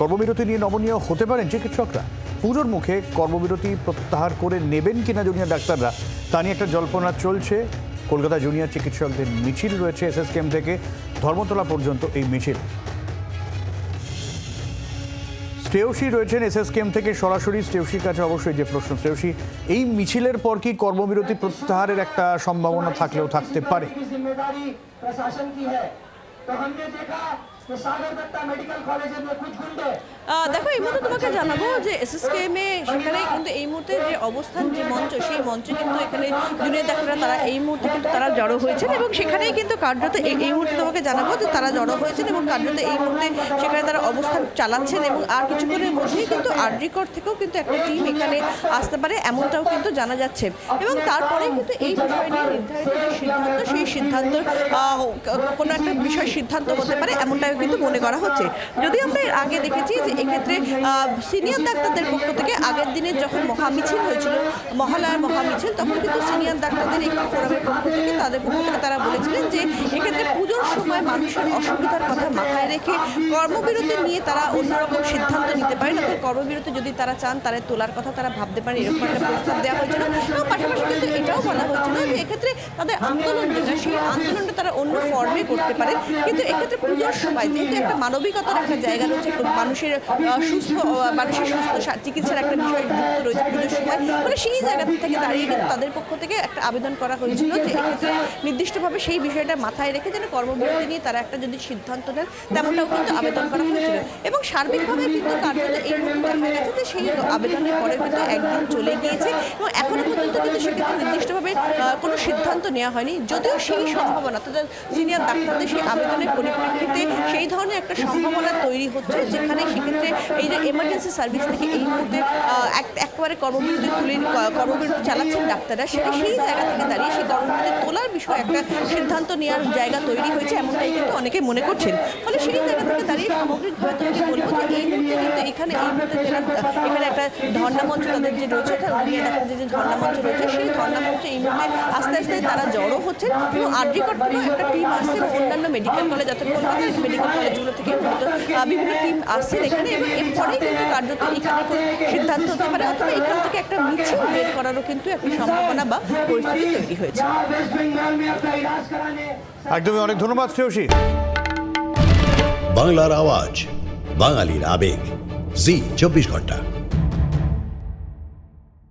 কর্মবিরতি নিয়ে নমনীয় হতে পারেন চিকিৎসকরা। পুজোর মুখে কর্মবিরতি প্রত্যাহার করে নেবেন কিনা জুনিয়র ডাক্তাররা, তা নিয়ে একটা জল্পনা চলছে। কলকাতা জুনিয়র চিকিৎসকদের মিছিল রয়েছে এস এসএসকেএম থেকে। ধর্মতলা পর্যন্ত এই মিছিল। শ্রেয়সী রয়েছেন এসএসকেএম থেকে সরাসরি। শ্রেয়সীর কাছে অবশ্যই যে প্রশ্ন, শ্রেয়সী, এই মিছিলের পর কি কর্মবিরতি প্রত্যাহারের একটা সম্ভাবনা থাকলেও থাকতে পারে? দেখো, এই মুহূর্তে তোমাকে জানাব যে এসএসকেএমে সেখানে কিন্তু এই মুহূর্তে যে অবস্থান, যে মঞ্চ, সেই মঞ্চে কিন্তু এখানে জুনিয়র ডাক্তাররা তারা এই মুহূর্তে কিন্তু তারা জড়ো হয়েছেন এবং সেখানেই কিন্তু কার্যত এই মুহূর্তে তোমাকে জানাব যে তারা জড়ো হয়েছেন এবং কার্যত এই মুহূর্তে সেখানে তারা অবস্থান চালাচ্ছেন এবং আর কিছুক্ষণের মধ্যেই কিন্তু আর্যিকর থেকেও কিন্তু একটা টিম এখানে আসতে পারে, এমনটাও কিন্তু জানা যাচ্ছে। এবং তারপরে কিন্তু এই বিষয় নিয়ে নির্ধারিত যে সিদ্ধান্ত, সেই সিদ্ধান্ত কোনো একটা বিষয় সিদ্ধান্ত হতে পারে, এমনটাই কিন্তু মনে করা হচ্ছে। যদি আমরা আগে দেখেছি যে এক্ষেত্রে সিনিয়র ডাক্তারদের পক্ষ থেকে আগের দিনে যখন মহামিছিল হয়েছিল, মহালয়ার মহামিছিল, তখন কিন্তু সিনিয়র ডাক্তারদের একটি ফোরামের পক্ষ থেকে তাদের পক্ষ থেকে তারা বলেছিলেন যে এক্ষেত্রে পুজোর সময় মানুষের অসুবিধার কথা মাথায় রেখে কর্মবিরতি নিয়ে তারা অন্যরকম সিদ্ধান্ত নিতে পারেন অর্থাৎ কর্মবিরতি যদি তারা চান তারা তোলার কথা তারা ভাবতে পারেন এরকম একটা প্রস্তাব দেওয়া হয়েছিল। এবং পাশাপাশি কিন্তু এটাও বলা হয়েছিল যে এক্ষেত্রে তাদের আন্দোলন যেটা, সেই আন্দোলনটা তারা অন্য ফর্মে করতে পারে কিন্তু এক্ষেত্রে পুজোর সময় যেহেতু একটা মানবিকতার একটা জায়গা রয়েছে মানুষের সুস্থ মানুষের সুস্থ চিকিৎসার একটা বিষয় যুক্ত রয়েছে পুজোর সময়। মানে সেই জায়গা থেকে দাঁড়িয়ে কিন্তু তাদের পক্ষ থেকে একটা আবেদন করা হয়েছিল যে এক্ষেত্রে নির্দিষ্টভাবে সেই বিষয়টা মাথায় রেখে যেন কর্মবিরতি নিয়ে তারা একটা যদি সিদ্ধান্ত নেন, তেমনটাও কিন্তু আবেদন করা হয়েছিল। এবং সার্বিকভাবে কিন্তু কার্যত এই দেখা গেছে যে সেই আবেদনের পরে কিন্তু একদিন চলে গিয়েছে। এবং এখনও পর্যন্ত কিন্তু সেক্ষেত্রে নির্দিষ্টভাবে কোনো সিদ্ধান্ত নেওয়া হয়নি। যদিও সেই সম্ভাবনা, অর্থাৎ সিনিয়র ডাক্তারদের সেই আবেদনের পরিপ্রেক্ষিতে সেই ধরনের একটা সম্ভাবনা তৈরি হচ্ছে যেখানে সেক্ষেত্রে এই যে এমার্জেন্সি সার্ভিস থেকে এই মুহূর্তে একেবারে কর্মবিরতি তুলে কর্মবিরতি চালাচ্ছেন ডাক্তাররা, সেটা সেই জায়গা থেকে দাঁড়িয়ে সেই কর্মবিরতি তোলার বিষয়ে একটা সিদ্ধান্ত নেওয়ার জায়গা তৈরি হয়েছে, এমনটাই কিন্তু অনেকে মনে করছেন। ফলে সেই জায়গা থেকে দাঁড়িয়ে সামগ্রিকভাবে তোমাকে বলব যে এই মুহূর্তে কিন্তু এখানে এই মুহূর্তে যারা এখানে একটা ধর্ণা মঞ্চ তাদের যে রয়েছে ডাক্তারদের যে ধর্ণা মঞ্চ রয়েছে, সেই ধর্ণা মঞ্চে এই মুহূর্তে আস্তে আস্তে তারা জড়ো হচ্ছেন এবং থেকে একটা টিম আসছে অন্যান্য মেডিকেল কলেজ অর্থাৎ কলকাতার মেডিকেল থেকে বিভিন্ন টিম আসছেন এখানে এবং কিন্তু কার্যত এখানে সিদ্ধান্ত হতে পারে অথবা এখান থেকে একটা মিছিল বের করারও কিন্তু একটা সম্ভাবনা বা পরিস্থিতি তৈরি হয়েছে। একদমই অনেক ধন্যবাদ শ্রেয়সী। বাংলার আওয়াজ বাঙালির আবেগ। জি চব্বিশ ঘণ্টা।